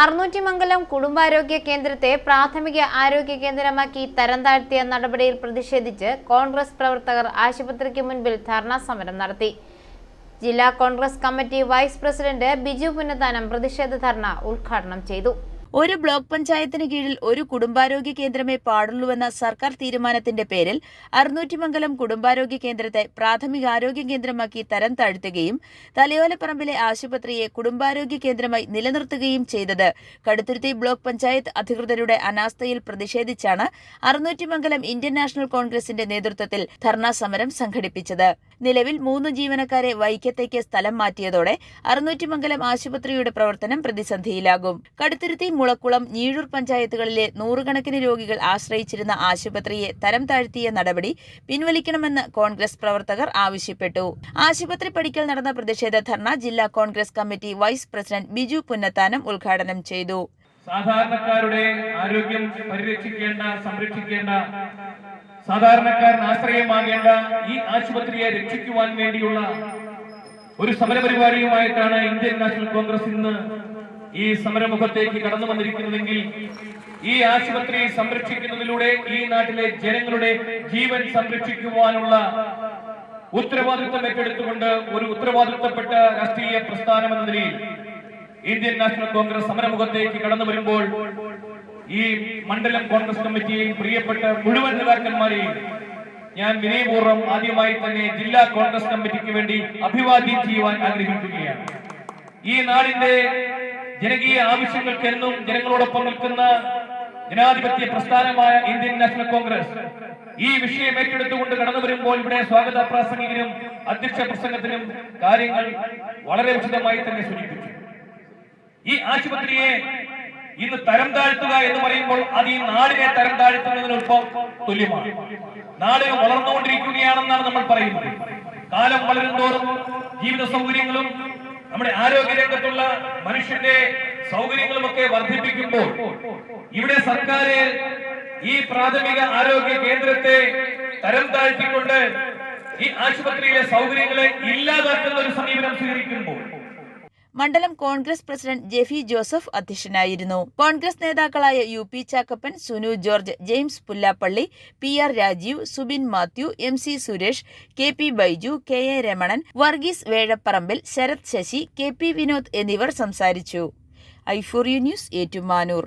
അറുന്നൂറ്റിമംഗലം കുടുംബാരോഗ്യ കേന്ദ്രത്തെ പ്രാഥമിക ആരോഗ്യ കേന്ദ്രമാക്കി തരംതാഴ്ത്തിയ നടപടിയിൽ പ്രതിഷേധിച്ച് കോൺഗ്രസ് പ്രവർത്തകർ ആശുപത്രിക്ക് മുൻപിൽ ധർണാ സമരം നടത്തി. ജില്ലാ Congress committee vice president Biju Punnathanam പ്രതിഷേധ ധർണ ഉദ്ഘാടനം ചെയ്തു. ഒരു ബ്ലോക്ക് പഞ്ചായത്തിന് കീഴിൽ ഒരു കുടുംബാരോഗ്യ കേന്ദ്രമേ പാടുള്ളൂവെന്ന സർക്കാർ തീരുമാനത്തിന്റെ പേരിൽ അറുന്നൂറ്റിമംഗലം കുടുംബാരോഗ്യ കേന്ദ്രത്തെ പ്രാഥമിക ആരോഗ്യ കേന്ദ്രമാക്കി തരം താഴ്ത്തുകയും തലയോലപ്പറമ്പിലെ ആശുപത്രിയെ കുടുംബാരോഗ്യ കേന്ദ്രമായി നിലനിർത്തുകയും ചെയ്തത്. കടുത്തുരുത്തി ബ്ലോക്ക് പഞ്ചായത്ത് അധികൃതരുടെ അനാസ്ഥയിൽ പ്രതിഷേധിച്ചാണ് അറുന്നൂറ്റിമംഗലം ഇന്ത്യൻ നാഷണൽ കോൺഗ്രസിന്റെ നേതൃത്വത്തിൽ ധർണാ സമരം സംഘടിപ്പിച്ചത്. നിലവിൽ മൂന്ന് ജീവനക്കാരെ വൈക്കത്തേക്ക് സ്ഥലം മാറ്റിയതോടെ അറുന്നൂറ്റിമംഗലം ആശുപത്രിയുടെ പ്രവർത്തനം പ്രതിസന്ധിയിലാകും. കടുത്തുരുത്തി മുളക്കുളം ഞീഴൂർ പഞ്ചായത്തുകളിലെ നൂറുകണക്കിന് രോഗികൾ ആശ്രയിച്ചിരുന്ന ആശുപത്രിയെ തരം താഴ്ത്തിയ നടപടി പിൻവലിക്കണമെന്ന് കോൺഗ്രസ് പ്രവർത്തകർ ആവശ്യപ്പെട്ടു. ആശുപത്രി പടിക്കൽ നടന്ന പ്രതിഷേധ ധർണ ജില്ലാ Congress committee vice president Biju Punnathanam ഉദ്ഘാടനം ചെയ്തു. സാധാരണക്കാരുടെ ആരോഗ്യം പരിരക്ഷിക്കേണ്ട സംരക്ഷിക്കേണ്ട സാധാരണക്കാരന് ആശ്രയമാകേണ്ട ഈ ആശുപത്രിയെ രക്ഷിക്കുവാൻ വേണ്ടിയുള്ള ഒരു സമരപരിപാടിയുമായിട്ടാണ് ഇന്ത്യൻ നാഷണൽ കോൺഗ്രസ് ഇന്ന് ഈ സമരമുഖത്തേക്ക് കടന്നു വന്നിരിക്കുന്നതെങ്കിൽ ഈ ആശുപത്രി സംരക്ഷിക്കുന്നതിലൂടെ ഈ നാട്ടിലെ ജനങ്ങളുടെ ജീവൻ സംരക്ഷിക്കുവാനുള്ള ഉത്തരവാദിത്വം ഏറ്റെടുത്തുകൊണ്ട് ഒരു ഉത്തരവാദിത്വപ്പെട്ട രാഷ്ട്രീയ പ്രസ്ഥാനം എന്ന നിലയിൽ ഇന്ത്യൻ നാഷണൽ കോൺഗ്രസ് സമരമുഖത്തേക്ക് കടന്നു വരുമ്പോൾ ഈ മണ്ഡലം കോൺഗ്രസ് കമ്മിറ്റിയെയും പ്രിയപ്പെട്ട മുഴുവൻ നേതാക്കന്മാരെയും ഞാൻ വിനയപൂർവം ആദ്യമായി തന്നെ ജില്ലാ കോൺഗ്രസ് കമ്മിറ്റിക്ക് വേണ്ടി അഭിവാദ്യം ചെയ്യുവാൻ ആഗ്രഹിക്കുകയാണ്. ഈ നാടിന്റെ ജനകീയ ആവശ്യങ്ങൾക്ക് എന്നും ജനങ്ങളോടൊപ്പം നിൽക്കുന്ന ജനാധിപത്യ പ്രസ്ഥാനമായ ഇന്ത്യൻ നാഷണൽ കോൺഗ്രസ് ഈ വിഷയം ഏറ്റെടുത്തുകൊണ്ട് കടന്നു വരുമ്പോൾ ഇവിടെ സ്വാഗത പ്രാസംഗികനും അധ്യക്ഷ പ്രസംഗത്തിനും കാര്യങ്ങൾ വളരെ വിശദമായി തന്നെ സൂചിപ്പിച്ചു. ഈ ആശുപത്രിയെ ഇന്ന് തരം താഴ്ത്തുക എന്ന് പറയുമ്പോൾ അത് ഈ നാടിനെ തരം താഴ്ത്തുന്നതിനൊപ്പം തുല്യമാണ്. നാട് വളർന്നുകൊണ്ടിരിക്കുകയാണെന്നാണ് നമ്മൾ പറയുന്നത്. കാലം വളരുന്തോറും ജീവിത സൗകര്യങ്ങളും നമ്മുടെ ആരോഗ്യ രംഗത്തുള്ള മനുഷ്യന്റെ സൗകര്യങ്ങളുമൊക്കെ വർദ്ധിപ്പിക്കുമ്പോൾ ഇവിടെ സർക്കാർ ഈ പ്രാഥമിക ആരോഗ്യ കേന്ദ്രത്തെ തരം താഴ്ത്തിക്കൊണ്ട് ഈ ആശുപത്രിയിലെ സൗകര്യങ്ങളെ ഇല്ലാതാക്കുന്ന ഒരു സമീപനം സ്വീകരിക്കുമ്പോൾ മണ്ഡലം കോൺഗ്രസ് പ്രസിഡന്റ് ജെഫി ജോസഫ് അധ്യക്ഷനായിരുന്നു. കോൺഗ്രസ് നേതാക്കളായ U P Chakkappan Sunu George James Pullappally P R Rajeev Subin Mathew M C Suresh K P Baiju K A Ramanan Varghese Vezhapparambil Sarath Sasi K P Vinod എന്നിവർ സംസാരിച്ചു. ഐഫോറിയു ന്യൂസ് ഏറ്റുമാനൂർ.